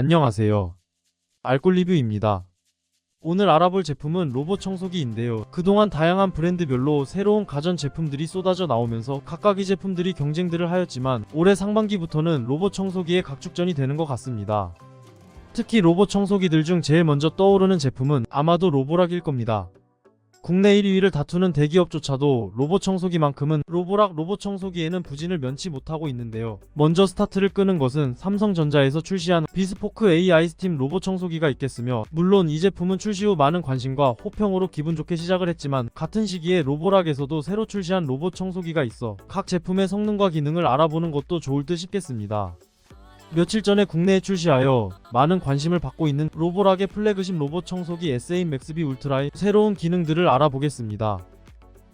안녕하세요. 알콜 리뷰입니다. 오늘 알아볼 제품은 로봇 청소기인데요. 그동안 다양한 브랜드별로 새로운 가전 제품들이 쏟아져 나오면서 각각의 제품들이 경쟁들을 하였지만 올해 상반기부터는 로봇 청소기의 각축전이 되는 것 같습니다. 특히 로봇 청소기들 중 제일 먼저 떠오르는 제품은 아마도 로보락일 겁니다. 국내 1위를 다투는 대기업조차도 로봇 청소기만큼은 로보락 로봇 청소기에는 부진을 면치 못하고 있는데요. 먼저 스타트를 끄는 것은 삼성전자에서 출시한 비스포크 AI 스팀 로봇 청소기가 있겠으며 물론 이 제품은 출시 후 많은 관심과 호평으로 기분 좋게 시작을 했지만 같은 시기에 로보락에서도 새로 출시한 로봇 청소기가 있어 각 제품의 성능과 기능을 알아보는 것도 좋을 듯 싶겠습니다. 며칠 전에 국내에 출시하여 많은 관심을 받고 있는 로보락의 플래그십 로봇 청소기 SA 맥스비 울트라의 새로운 기능들을 알아보겠습니다.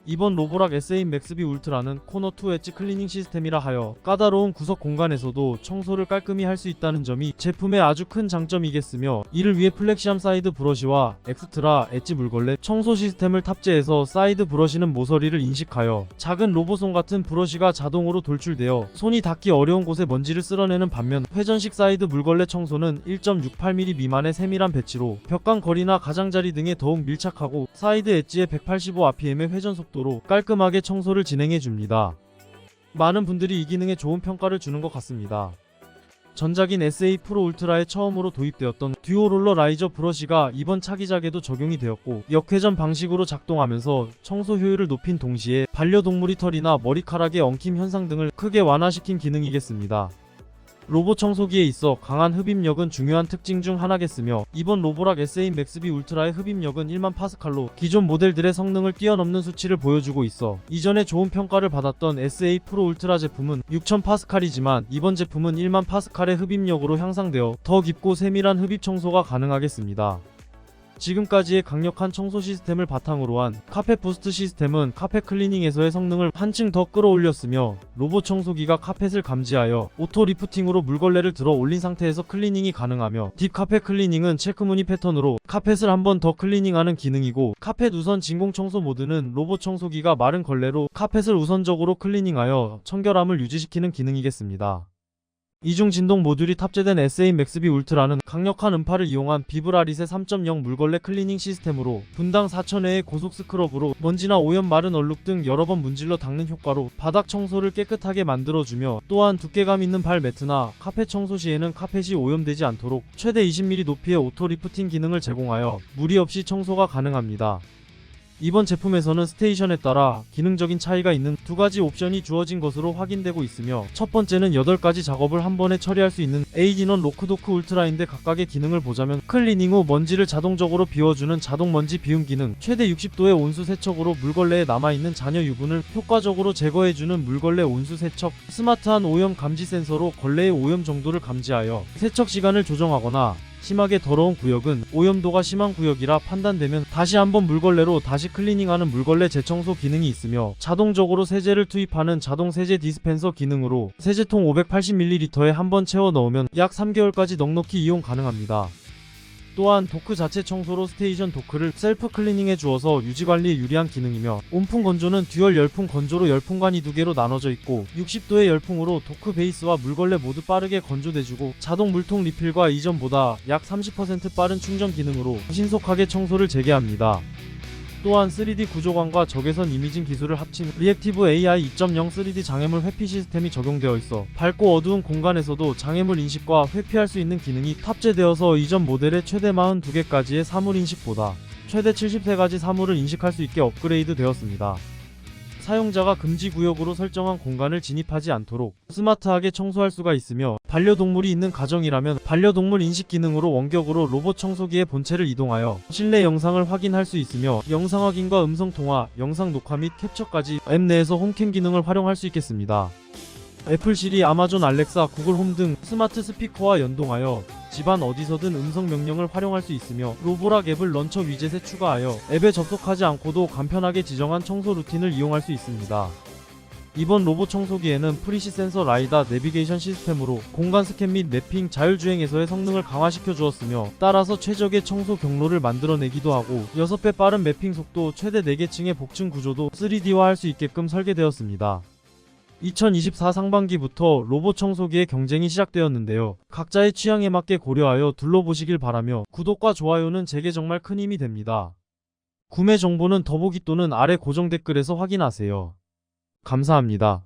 이번 로보락 SA 맥스비 울트라는 코너 투 엣지 클리닝 시스템이라 하여 까다로운 구석 공간에서도 청소를 깔끔히 할 수 있다는 점이 제품의 아주 큰 장점이겠으며 이를 위해 플렉시암 사이드 브러쉬와 엑스트라 엣지 물걸레 청소 시스템을 탑재해서 사이드 브러쉬는 모서리를 인식하여 작은 로보손 같은 브러쉬가 자동으로 돌출되어 손이 닿기 어려운 곳에 먼지를 쓸어내는 반면 회전식 사이드 물걸레 청소는 1.68mm 미만의 세밀한 배치로 벽간 거리나 가장자리 등에 더욱 밀착하고 사이드 엣지의 185rpm의 회전 속도 로 깔끔하게 청소를 진행해 줍니다. 많은 분들이 이 기능에 좋은 평가를 주는 것 같습니다. 전작인 SA 프로 울트라에 처음으로 도입되었던 듀오 롤러 라이저 브러쉬가 이번 차기작에도 적용이 되었고 역회전 방식으로 작동하면서 청소 효율을 높인 동시에 반려동물이 털이나 머리카락의 엉킴 현상 등을 크게 완화시킨 기능이겠습니다. 로봇 청소기에 있어 강한 흡입력은 중요한 특징 중 하나겠으며 이번 로보락 SA 맥스비 울트라의 흡입력은 1만 파스칼로 기존 모델들의 성능을 뛰어넘는 수치를 보여주고 있어 이전에 좋은 평가를 받았던 SA 프로 울트라 제품은 6000 파스칼이지만 이번 제품은 1만 파스칼의 흡입력으로 향상되어 더 깊고 세밀한 흡입 청소가 가능하겠습니다. 지금까지의 강력한 청소 시스템을 바탕으로 한 카펫 부스트 시스템은 카펫 클리닝에서의 성능을 한층 더 끌어올렸으며 로봇 청소기가 카펫을 감지하여 오토 리프팅으로 물걸레를 들어 올린 상태에서 클리닝이 가능하며 딥 카펫 클리닝은 체크무늬 패턴으로 카펫을 한 번 더 클리닝하는 기능이고 카펫 우선 진공 청소 모드는 로봇 청소기가 마른 걸레로 카펫을 우선적으로 클리닝하여 청결함을 유지시키는 기능이겠습니다. 이중 진동 모듈이 탑재된 SA 맥스비 울트라는 강력한 음파를 이용한 비브라릿의 3.0 물걸레 클리닝 시스템으로 분당 4,000회의 고속 스크럽으로 먼지나 오염 마른 얼룩 등 여러 번 문질러 닦는 효과로 바닥 청소를 깨끗하게 만들어주며 또한 두께감 있는 발 매트나 카펫 청소 시에는 카펫이 오염되지 않도록 최대 20mm 높이의 오토 리프팅 기능을 제공하여 무리 없이 청소가 가능합니다. 이번 제품에서는 스테이션에 따라 기능적인 차이가 있는 두 가지 옵션이 주어진 것으로 확인되고 있으며 첫 번째는 8가지 작업을 한 번에 처리할 수 있는 에이진원 로크도크 울트라인데 각각의 기능을 보자면 클리닝 후 먼지를 자동적으로 비워주는 자동 먼지 비움 기능, 최대 60도의 온수 세척으로 물걸레에 남아있는 잔여 유분을 효과적으로 제거해주는 물걸레 온수 세척, 스마트한 오염 감지 센서로 걸레의 오염 정도를 감지하여 세척 시간을 조정하거나 심하게 더러운 구역은 오염도가 심한 구역이라 판단되면 다시 한번 물걸레로 다시 클리닝하는 물걸레 재청소 기능이 있으며 자동적으로 세제를 투입하는 자동 세제 디스펜서 기능으로 세제통 580ml에 한 번 채워 넣으면 약 3개월까지 넉넉히 이용 가능합니다. 또한 도크 자체 청소로 스테이션 도크를 셀프 클리닝해 주어서 유지관리에 유리한 기능이며 온풍 건조는 듀얼 열풍 건조로 열풍관이 두 개로 나눠져 있고 60도의 열풍으로 도크 베이스와 물걸레 모두 빠르게 건조돼주고 자동 물통 리필과 이전보다 약 30% 빠른 충전 기능으로 신속하게 청소를 재개합니다. 또한 3D 구조관과 적외선 이미징 기술을 합친 리액티브 AI 2.0 3D 장애물 회피 시스템이 적용되어 있어 밝고 어두운 공간에서도 장애물 인식과 회피할 수 있는 기능이 탑재되어서 이전 모델의 최대 42개까지의 사물 인식보다 최대 70세가지 사물을 인식할 수 있게 업그레이드 되었습니다. 사용자가 금지 구역으로 설정한 공간을 진입하지 않도록 스마트하게 청소할 수가 있으며 반려동물이 있는 가정이라면 반려동물 인식 기능으로 원격으로 로봇 청소기의 본체를 이동하여 실내 영상을 확인할 수 있으며 영상 확인과 음성 통화, 영상 녹화 및 캡처까지 앱 내에서 홈캠 기능을 활용할 수 있겠습니다. 애플 시리, 아마존 알렉사, 구글 홈 등 스마트 스피커와 연동하여 집안 어디서든 음성 명령을 활용할 수 있으며 로보락 앱을 런처 위젯에 추가하여 앱에 접속하지 않고도 간편하게 지정한 청소 루틴을 이용할 수 있습니다. 이번 로봇 청소기에는 프리시 센서 라이다 내비게이션 시스템으로 공간 스캔 및 매핑 자율주행에서의 성능을 강화시켜 주었으며 따라서 최적의 청소 경로를 만들어내기도 하고 6배 빠른 매핑 속도 최대 4개 층의 복층 구조도 3D화 할 수 있게끔 설계되었습니다. 2024 상반기부터 로봇 청소기의 경쟁이 시작되었는데요. 각자의 취향에 맞게 고려하여 둘러보시길 바라며 구독과 좋아요는 제게 정말 큰 힘이 됩니다. 구매 정보는 더보기 또는 아래 고정 댓글에서 확인하세요. 감사합니다.